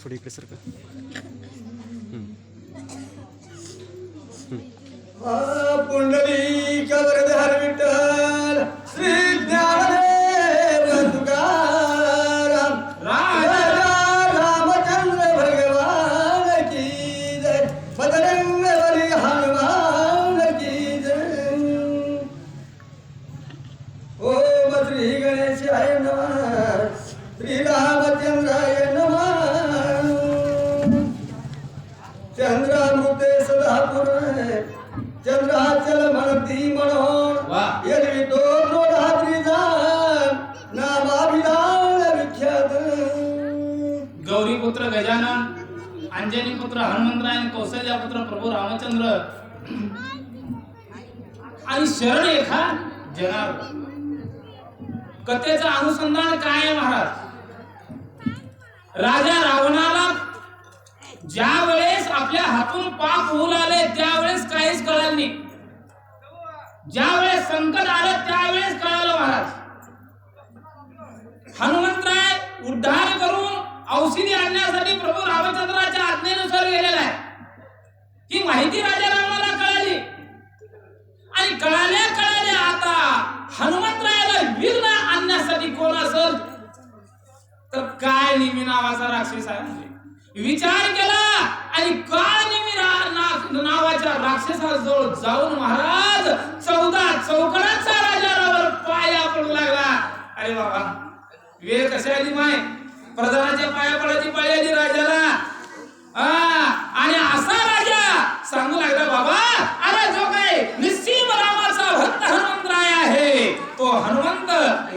थोडी इकडे सर का? पुत्र हनुमंतराय आणि कौशल्या पुत्र प्रभू रामचंद्र. आणि शरण एखा जनार्दन. कथेचं अनुसंधान काय आहे महाराज? राजा रावणाला ज्या वेळेस आपल्या हातून पाप होऊ आले त्यावेळेस काहीच कळालं नाही. ज्या वेळेस संकट आलं त्यावेळेस कळालं महाराज. हनुमंतराय उद्धार करून औषधी आणण्यासाठी जाऊन महाराज चौदा चौकडाचा राजावर पाया पडू लागला. अरे बाबा वेळ कशा आली माय? प्रधानाच्या पाया पडायची पाळी आली राजाला. आणि असा राजा सांगू लागला बाबा अरे जो काय निश्चिम रामाचा भक्त हनुमंतराय आहे तो हनुमंत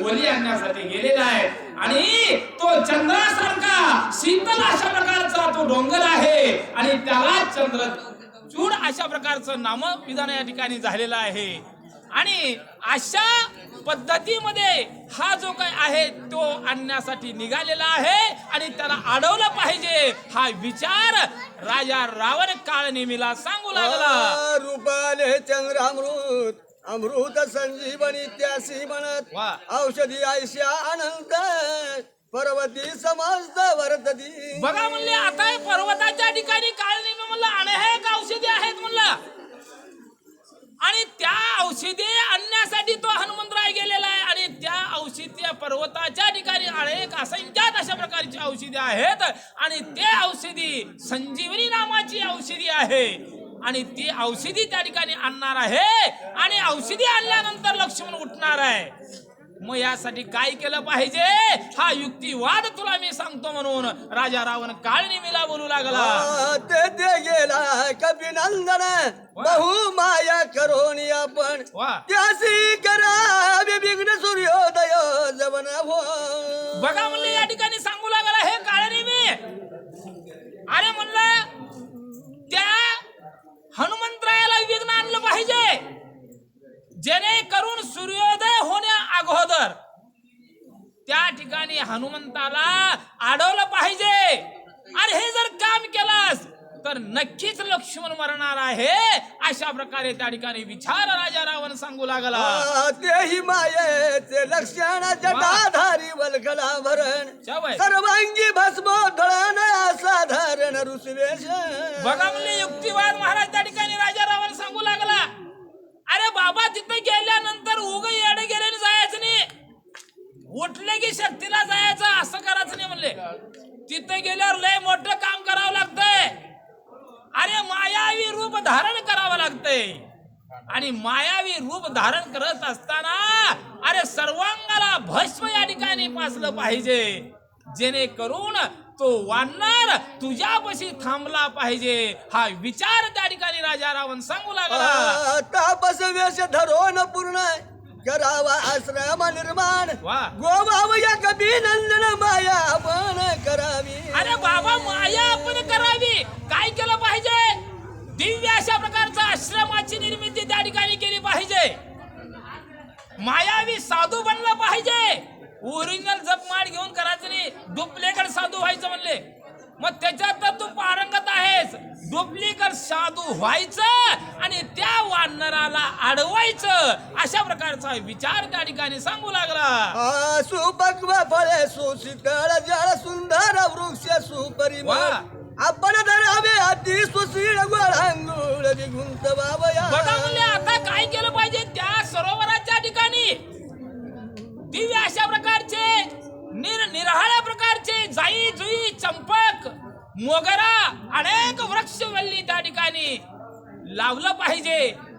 वली आणण्यासाठी गेलेला आहे. आणि तो चंद्रासारखा शीतल अशा प्रकारचा तो डोंगर आहे. आणि त्याला चंद्र चूड अशा प्रकारचं नाम विधान या ठिकाणी झालेलं आहे. आणि अशा पद्धतीमध्ये हा जो काय आहे तो आणण्यासाठी निघालेला आहे आणि त्याला अडवलं पाहिजे हा विचार राजा रावण काळ नेमीला सांगू लागला. रूपाले चंद्रामृत अमृत संजीवनी त्यासी म्हणत. औषधी आयशा अनंत. पर्वती समस्त वर्तती. बघा म्हणले आता हे पर्वताच्या ठिकाणी काळ नेमी म्हणलं अनेक औषधी आहेत म्हणलं. आणि त्या औषधी आणण्यासाठी तो हनुमंतराय गेलेला आहे. आणि त्या औषधी पर्वताच्या ठिकाणी अनेक असंख्यात अशा प्रकारची औषधी आहेत. आणि ते औषधी संजीवनी नामाची औषधी आहे. आणि ती औषधी त्या ठिकाणी आणणार आहे. आणि औषधी आणल्यानंतर लक्ष्मण उठणार आहे. मग यासाठी काय केलं पाहिजे? हा युक्तिवाद तुला मी सांगतो म्हणून राजा रावण काळ नेमीला बोलू लागला. ते ते गेला कपी नंदन बहु माया करोनी आपण वा. त्यासी करा विघ्न सूर्योदय जवन हो बघा म्हणलं या ठिकाणी सांगू लागला हे काळ नेमी अरे म्हणलं त्या हनुमंतरायाला विघ्न आणलं पाहिजे. जेणेकरून सूर्योदय होण्या अगोदर त्या ठिकाणी हनुमंताला अडवलं पाहिजे. अरे हे जर काम केलास तर नक्कीच लक्ष्मण मरणार आहे. अशा प्रकारे त्या ठिकाणी विचार राजा रावण सांगू लागला. तेही मायेचे लक्षण जटाधारी वल्गला भरण. सर्वांगी भस्मोधळण असाधारण ऋषिवेश. बघा म्हणले युक्तिवाद महाराज त्या ठिकाणी राजा रावण सांगू लागला. बाबा तिथे गेल्यानंतर उग येड गेल्याने जायचं नाही. उठले की शक्तीला जायचं असं करायचं नाही म्हणले. तिथे गेल्यावर लय मोठं काम करावं लागतंय. अरे मायावी रूप धारण करावं लागतंय. आणि मायावी रूप धारण करत असताना अरे सर्वांगाला भस्म या ठिकाणी पासलं पाहिजे. जेणेकरून तो वानर तुझ्यापाशी थांबला पाहिजे. हा विचार त्या ठिकाणी राजा रावण सांगू लागला. तापस वेश धरोन पूर्ण करावा आश्रम निर्माण. वा. कबी नंदन माया पण करावी. अरे बाबा माया आपण करावी. काय केलं पाहिजे? दिव्य अशा प्रकारचा आश्रमाची निर्मिती त्या ठिकाणी केली पाहिजे. मायावी साधू बनला पाहिजे. ओरिजिनल जप माळ घेऊन करायचं नाही. डुप्लिकेट साधू व्हायचं म्हणले. मग त्याच्यात तर तू पारंगत आहेस. डुप्लिकेट साधू व्हायचं आणि त्या वानराला अडवायचं. अशा प्रकारचा विचार त्या ठिकाणी सांगू लागला. सुपक्व फळ सुशीतळ जळ सुंदर वृक्ष सुपरी आपण धरावे अति सुशील गुळ बाबा आता काय केलं पाहिजे? प्रकारचे जाई जुई चंपक मोगरा अनेक वृक्षवल्ली त्या ठिकाणी लावलं पाहिजे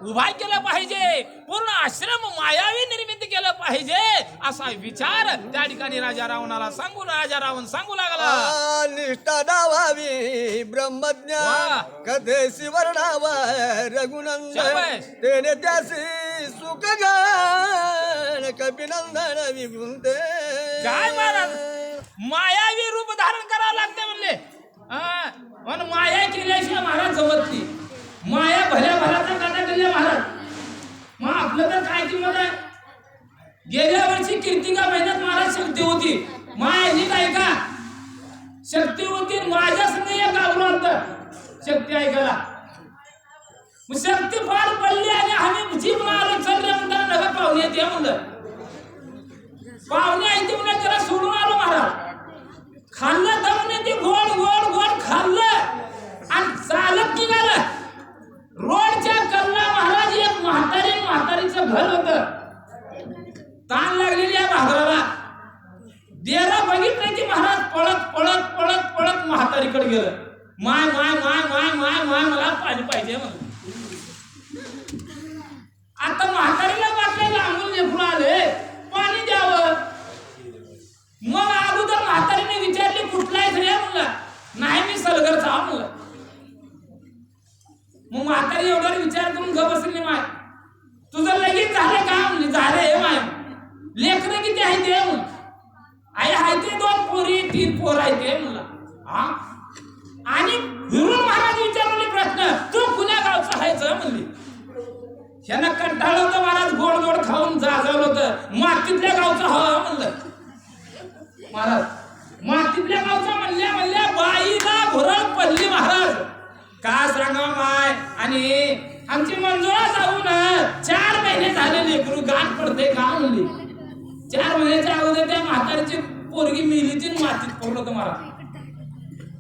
उभा केलं पाहिजे पूर्ण आश्रम मायावी निर्मिती केलं पाहिजे असा विचार त्या ठिकाणी राजा रावणाला सांगून राजा रावण सांगू लागला निष्ठा डावावी ब्रह्मज्ञान वा. कथेसी वर्णावा रघुनंदन. तेने त्यासी सुख गान कपिनंदन विगुंते काय महाराज मायावी रूप धारण करावं लागते म्हणले. पण माया केल्याशिवाय महाराज जमत नाही माया भल्या भराचा काटा केल्या महाराज. मग आपलं तर काय किंमत आहे? गेल्या वर्षी कीर्तिका महिन्यात महाराज शक्ती होती. मायाची काय का? शक्ती होती माझ्या नाही एक गावलं शक्ती ऐकायला शक्ती फार पडली आणि आम्ही जी आलो चल म्हणताना नका पाहुणे येते म्हणलं. पाहुणे ऐकते म्हणून त्याला सोडून आलो महाराज. खाल्लं दमने ते गोड गोड गोड खाल्लं. आणि चालत निघालं. रोडच्या कल्ला महाराज एक म्हातारी म्हातारीचं घर होत. ताण लागलेली आहे महाराजाला देरा बघितलं की महाराज पळत पळत पळत पळत म्हातारीकडे गेलं. माय माय माय माय माय माय मला पाणी पाहिजे म्हणून. आता म्हातारीला वाटलं लांबून लेकरू आले. पाणी द्यावं. मग म्हातारीने विचारले कुठला आहे रे म्हणलं नाही मी सलगरचा म्हणलं. मग म्हातारी एवढ्यावर विचार करून ग बसली माय. तुझं लगेच झालं का? म्हणले झालं हे माय. लेकरं किती आहे ते म्हणलं. आई आहे ते दोन पोरी तीन पोर आहे ते म्हणला. हा? आणि फिरून महाराज विचारले प्रश्न तू कुण्या गावचा आहेच म्हणली. ह्यानं कंटाळलं होतं महाराज गोड गोड खाऊन जाजवलं होतं. मातीतल्या गावचं हवं म्हणलं. महाराज मातीतल्या गावचा म्हणल्या म्हणल्या बाईला भुरळ पडली महाराज. का सांगा माय आणि आमची मंजुळा जाऊन चार महिने झालेले गुरु गाठ पडते का म्हणली चार महिन्याच्या अगोदर त्या म्हातारीची पोरगी मिली ती मातीत पडलं तुम्हाला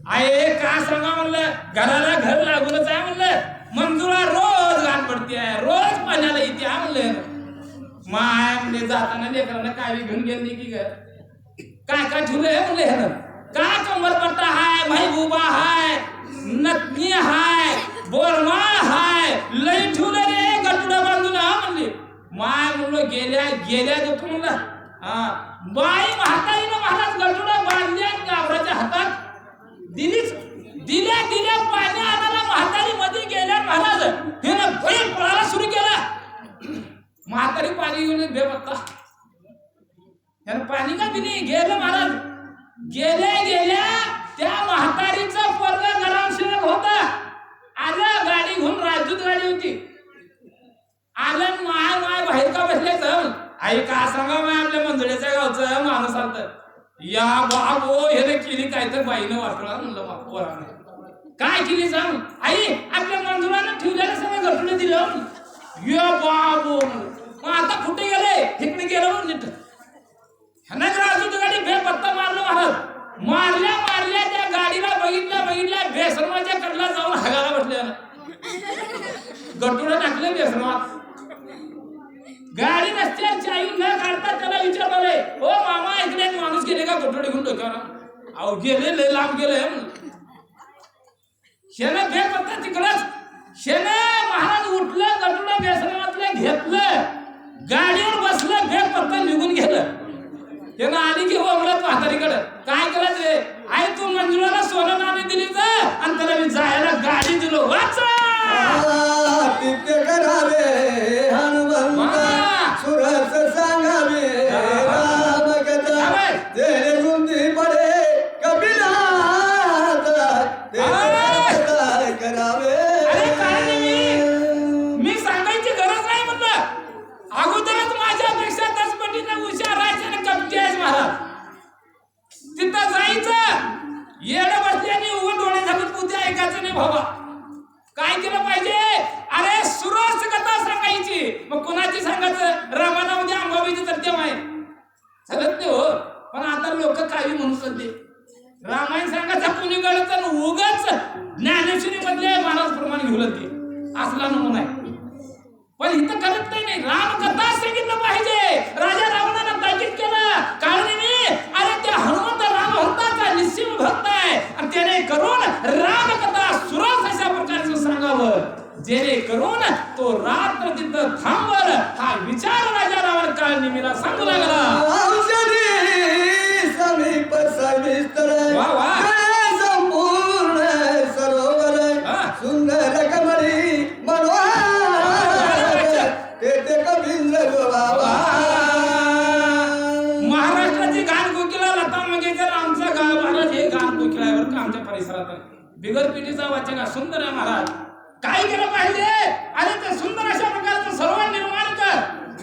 महाराज का सांगा म्हणलं घराला घर लागूनच आहे म्हणलं. मंजुळा रोज गाठ पडते रोज पाण्याला येते म्हणलं. माय म्हणजे जाताना लेकरांना काय घेऊन गेली की ग. काय काय ठेवलंय म्हणलं ह्यानं काय कमरपट्टा हाय महबूबा हाय नतनी हाय बोरमाळ हाय लई ठेवलं रे गटुडा बांधून हा म्हणले माय म्हणलो गेल्या गेल्या देतो म्हणलं हा बाई म्हातारीनं महाराज गटुडा बांधल्या गावराच्या हातात। दिलीच दिल्या दिल्या पाणी आणायला म्हातारी मध्ये गेल्या महाराज। हिनं बैल पळायला सुरू केला। म्हातारी पाणी घेऊन बेबत्ता। त्यानं पाणी का दिली गेलं महाराज. गेल्या गेल्या त्या म्हातारीचा पोरगा ग्रामसेवक होता. आलं गाडी घेऊन राजदूत गाडी होती. आलं माय माय बाहेर का बसले तर आई का सांगा माय आपल्या मंजुळ्याच्या गावचं माणूस आलत या बाबो हे केली काय तर बाईनं वाटला म्हणलं बा पोरानं. काय केली सांग आई आपल्या मंजुळानं ठेवलेलं सगळं घटलं दिलं. या बाबो मग आता कुठे गेले? इकडे गेलं नीट. ह्यानं अजून गाडी बेपत्ता मारलं महाराज मारल्या मारल्या त्या गाडीला बघितल्या बघितल्या बेसरमाच्या कडला जाऊन हगायला बसल्या गटुडं टाकलं बेसरमात गाडी रस्त्याच्या आई न काढता त्याला विचारलं रे ओ मामा इकडे माणूस गेले का गटुडे घेऊन डोक्यावर? अहो गेले लय लांब गेले. शेनं बेपत्ता तिकडच. शेन महाराज उठलं गटुडं बेसरमातलं घेतलं. गाडी त्यानं मग कोणाची सांगायचं? रामाला म्हणजे उद्या अंबाबाईची तर तेव्हा आहे. चालत नाही हो. पण आता लोक काही म्हणू सध्या रामायण सांगायचा कुणी गळत तर उगाच ज्ञानेश्वरी मधले महाराज प्रमाण घेऊन ते असला नमुना आहे. पण इथं करत नाही नाही. राम कथा सांगितलं पाहिजे. राजा रावणानं ताकीद केलं. कारण अरे त्या हनुमंत राम भक्ताचा निश्चिम भक्त आहे. आणि त्याने करून राम कथा सुरस अशा प्रकारचं सांगावं जेणेकरून तो रात्र तिथं थांबल हा विचार राजा रावण काळ निमीला सांगू लागला औषधी समीप सविस्तर वा, वा. गळे संपूर्ण सरोवर. सुंदर कमळी मनोहर तेथे कवींद्र बाबा महाराष्ट्राची गान कोकिला लता मंगेशकर आमचा गाव महाराज हे कोकिला आमच्या परिसरात बिगर पिढीचा वाचक आहे, सुंदर आहे महाराज काय केलं पाहिजे? अरे ते सुंदर अशा प्रकारचं सर्व निर्माण कर.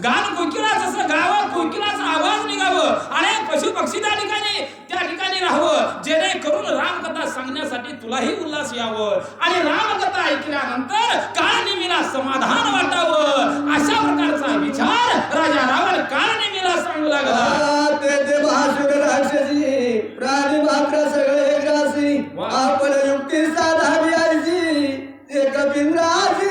गान कोकिला जसं गावं कोकिलाचा आवाज निघावं. आणि पशु पक्षी त्या ठिकाणी त्या ठिकाणी राहावं. जेणेकरून रामकथा सांगण्यासाठी तुलाही उल्हास यावं. आणि रामकथा ऐकल्यानंतर काळनिमीला समाधान वाटावं. अशा प्रकारचा विचार राजा रावण काळनिमीला सांगू लागला. राक्षसी प्राणी मात्र सगळे ग्रासी. आपण युक्ती आयची ते कपिंद्राची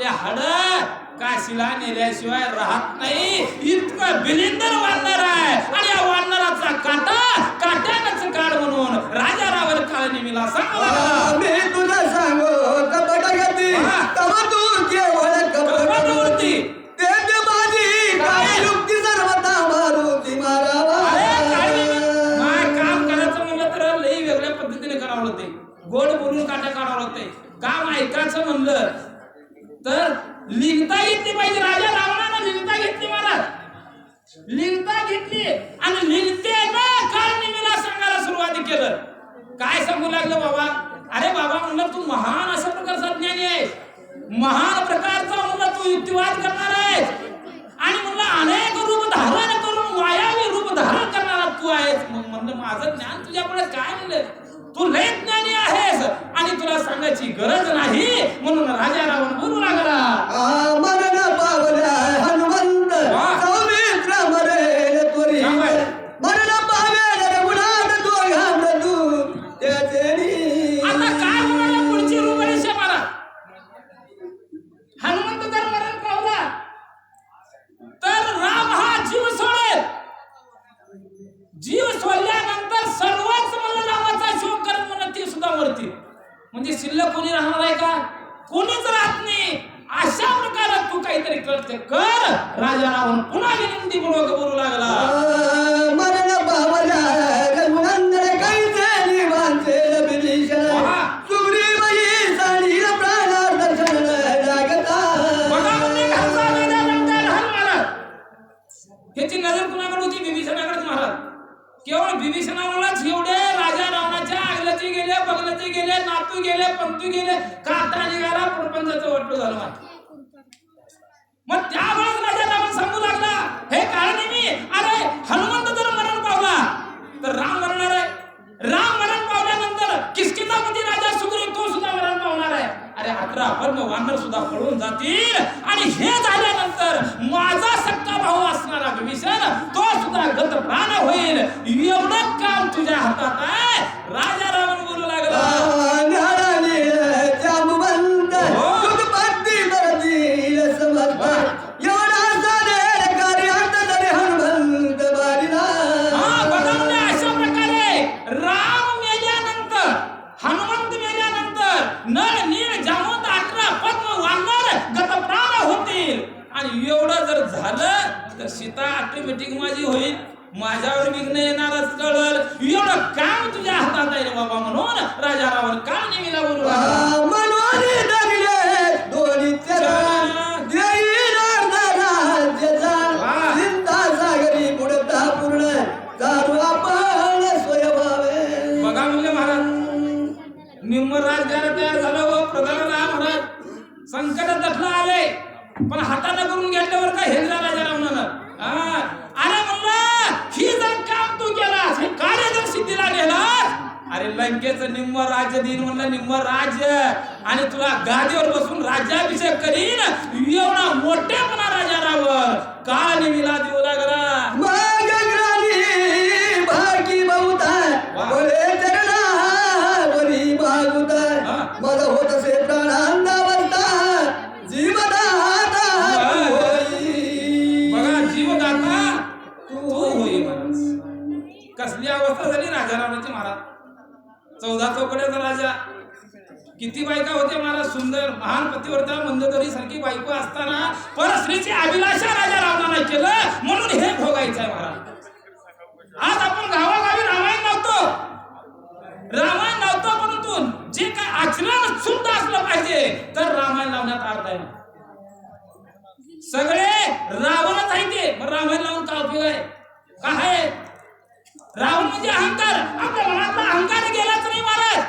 आपले हाड काशीला नेल्याशिवाय राहत नाही. इतकं बिलिंदर वानर आहे. आणि या वानराचा काटा काट्यानच काढ म्हणून राजा रावण काळनिमीला सांगू लागला. मी तुला सांगू कपट गती वा. तव तू केवळ कपट कपटवृत्ती. तेथे माझी काय युक्ती सर्वता मारावा काय. माय काम करायचं म्हणलं तर लई वेगळ्या पद्धतीने करावं लागते. गोड बोलून काटा काढावं लागते. काम ऐकायचं म्हणलं तर लिंगता घेतली पाहिजे. राजा रावणानं लिंगता घेतली महाराज. लिंगता घेतली आणि लिंगते ना सांगायला सुरुवात केलं. काय सांगू लागलं बाबा? अरे बाबा म्हणलं तू महान अशा प्रकारचा ज्ञानी आहे महान प्रकारचा म्हणलं तू युक्तिवाद करणार आहेस. आणि म्हणलं अनेक रूप धारण करून मायावी रूप धारण करणारा तू आहेस. मग म्हणलं माझं ज्ञान आणि गरज नाही म्हणून राजा रावण बोलू लागला. प्रकारात तू काहीतरी करते कर राजा रावण पुन्हा गेली महाराज. कसली अवस्था झाली राजा रावणाची महाराज? चौदा चौकड्याचा राजा. किती बायका होते महाराज? सुंदर महान पतीवर्ता मंदतरी सारखी बायको असताना परश्रीची अभिलाषा राजा रावणाला केलं. म्हणून हे भोगायचं आहे महाराज. आज आपण गावागावी रामायण नव्हतो रामायण नव्हतं परंतु जे काय आचरण शुद्ध असलं पाहिजे तर रामायण लावण्यात अर्थ आहे. सगळे रावणच आहे ते. रामायण लावून का उपयोग आहे? काय रावण म्हणजे अहंकार. आपल्या मनातला अहंकार गेलाच नाही महाराज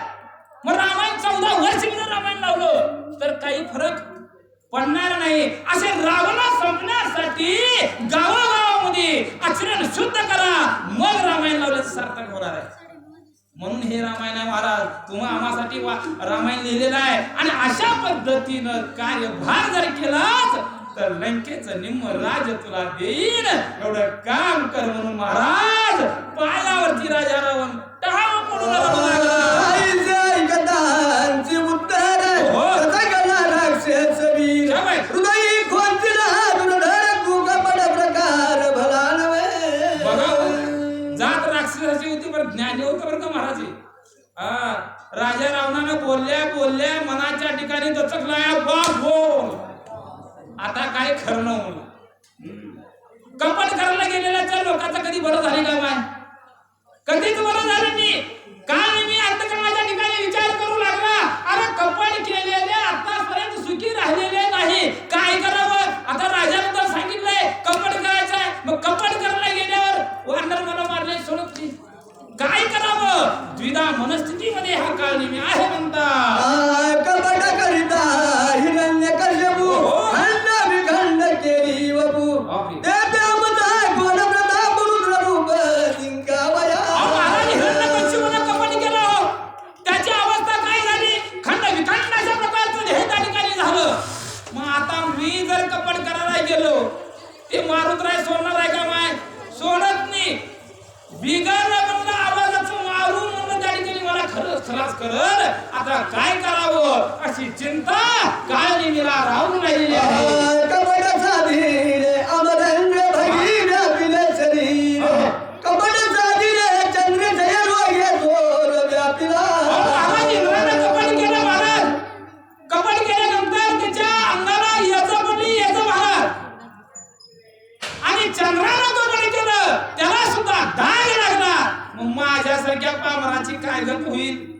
मग रामायण चौदा वर्ष मी रामायण लावलं तर काही फरक पडणार नाही. असे रावण संपण्यासाठी गावागावामध्ये आचरण शुद्ध करा. मग रामायण लावलं सार्थक होणार आहे. म्हणून हे रामायण आहे महाराज. तुम्हा आम्हासाठी रामायण लिहिलेलं आहे. आणि अशा पद्धतीनं कार्यभार जर केलाच तर लंकेच निम्म राज तुला देईन. एवढं काम कर म्हणून महाराज. पायावरती राजा रावण टहा पडून हो. हो. जात राक्षसाची होती का राजा रावणानं बोलल्या बोलल्या मनाच्या ठिकाणी दचकला बाप हो आता काय खरं होणार कपट करायला गेलेल्या लोकांचं कधी बरं झाले का बाय कधीच बरं झालं नाही. तर आता काय करावं अशी चिंता काळजी निला राहून राहिली आहे.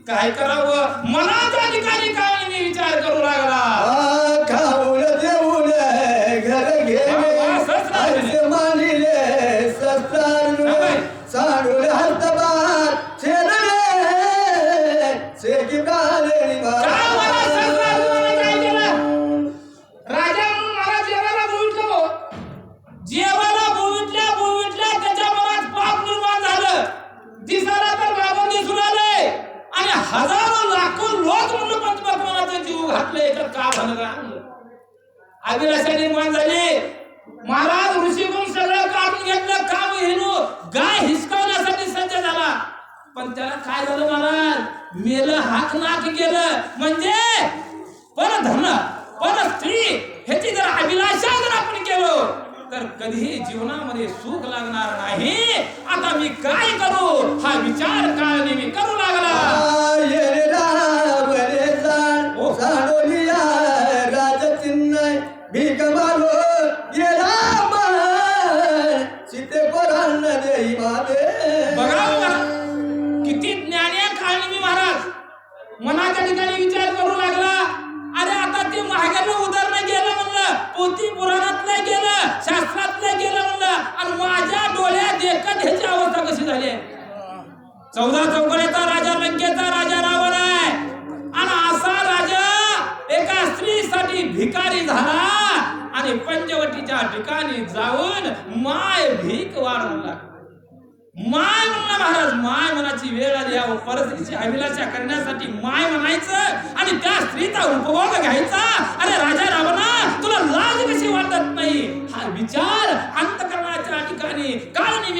काय करावं? मनाचा ठिकाणी काय मी विचार करू लागला.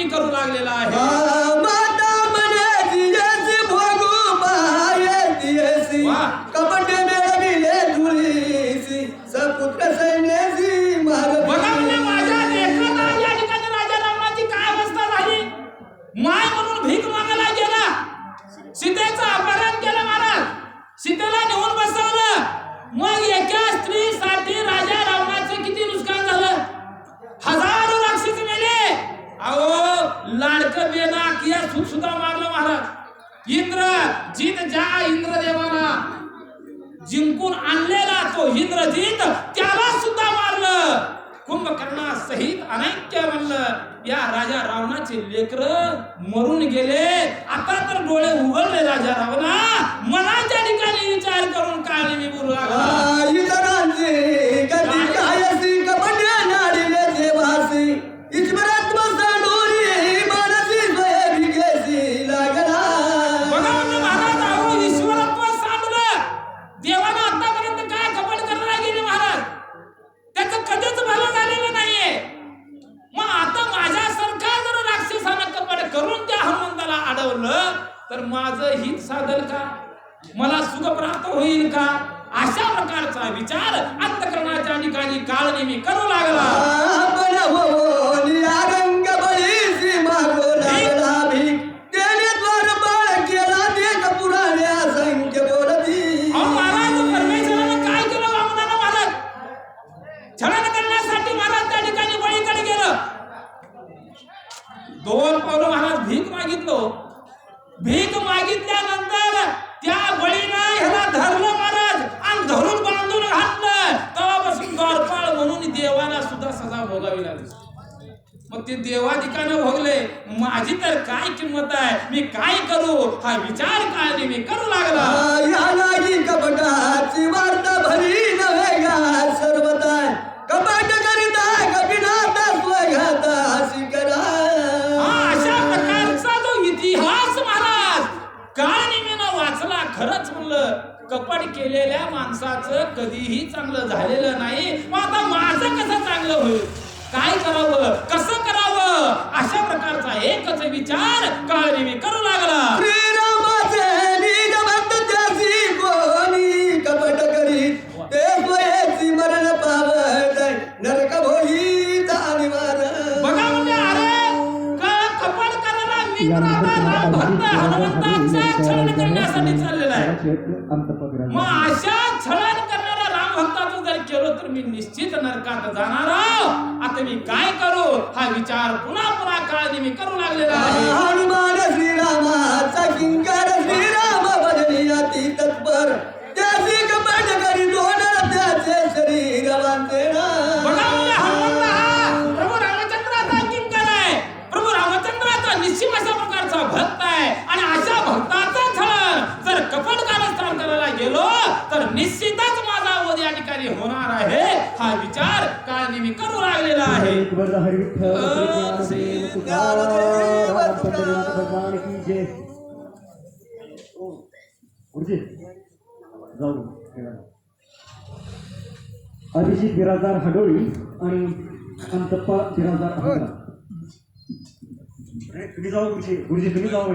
करू लागलेला आहे. कुंभकर्णा सहित अनैक्यावन्न या राजा रावणाचे लेकर मरून गेले. आता तर डोळे उघडले राजा रावणा. मनाच्या ठिकाणी विचार करून काल मी बोलू लागला. वापरलं तर माझं हित साधल का? मला सुख प्राप्त होईल का? अशा प्रकारचा विचार अंतकरणाच्या ठिकाणी काळ नेहमी करू लागला. धडपड केलेल्या माणसाचं कधीही चांगलं झालेलं नाही. मग आता माझं कसं चांगलं होईल? काय करावं? कसं करावं? अशा प्रकारचा एकच विचार काळजी करू मग अशा छळण करणाऱ्या राम भक्ताचं जर केलं तर मी निश्चित नरकात जाणार आता मी काय करू? हा विचार पुन्हा पुन्हा काळजी मी करू लागलेला आहे. भगवान भगवान की जय गुरुजी जाऊ अभिजित बिराजदार हडोळी आणि अंतप्पा बिराजदार तुम्ही जाऊ गुरुजी. गुरुजी तुम्ही जाऊ